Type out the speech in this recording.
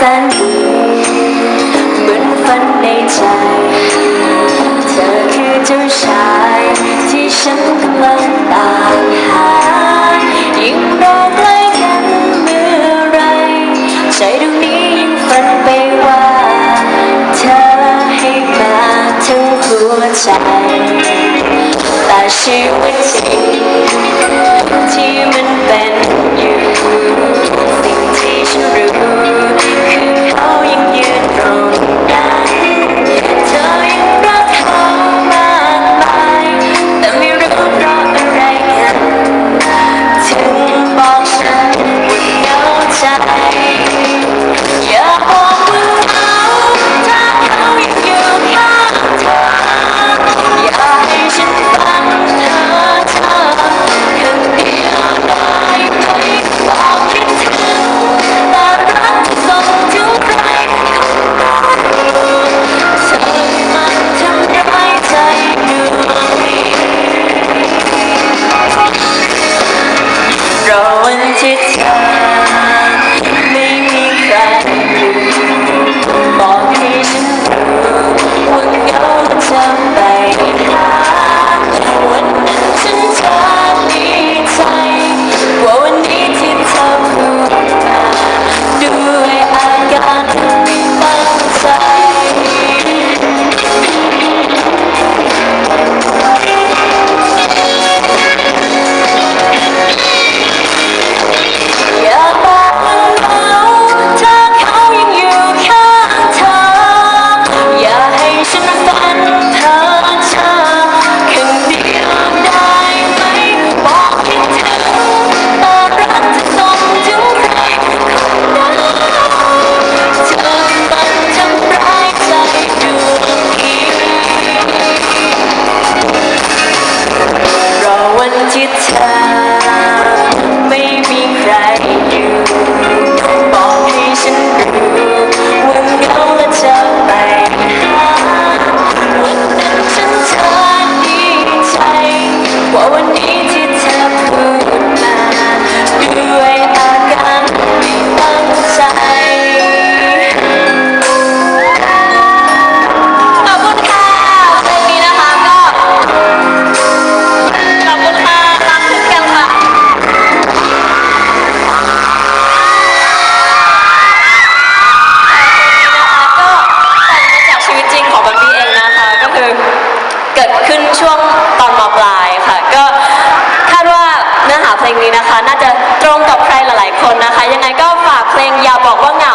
สัน เหมือนฝันในใจ เธอคือเจ้าชาย ที่ฉันกำลังตามหา ยิ่งเราใกล้กันเมื่อไร ใจดวงนี้ยิ่งฝันไปว่า เธอให้มาทั้งหัวใจ แต่ชีวิต เกิดขึ้นช่วงตอนมปลายค่ะ ก็คาดว่าเนื้อหาเพลงนี้นะคะ น่าจะตรงกับใครหลาย ๆ คนนะคะ ยังไงก็ฝากเพลงอย่าบอกว่าไง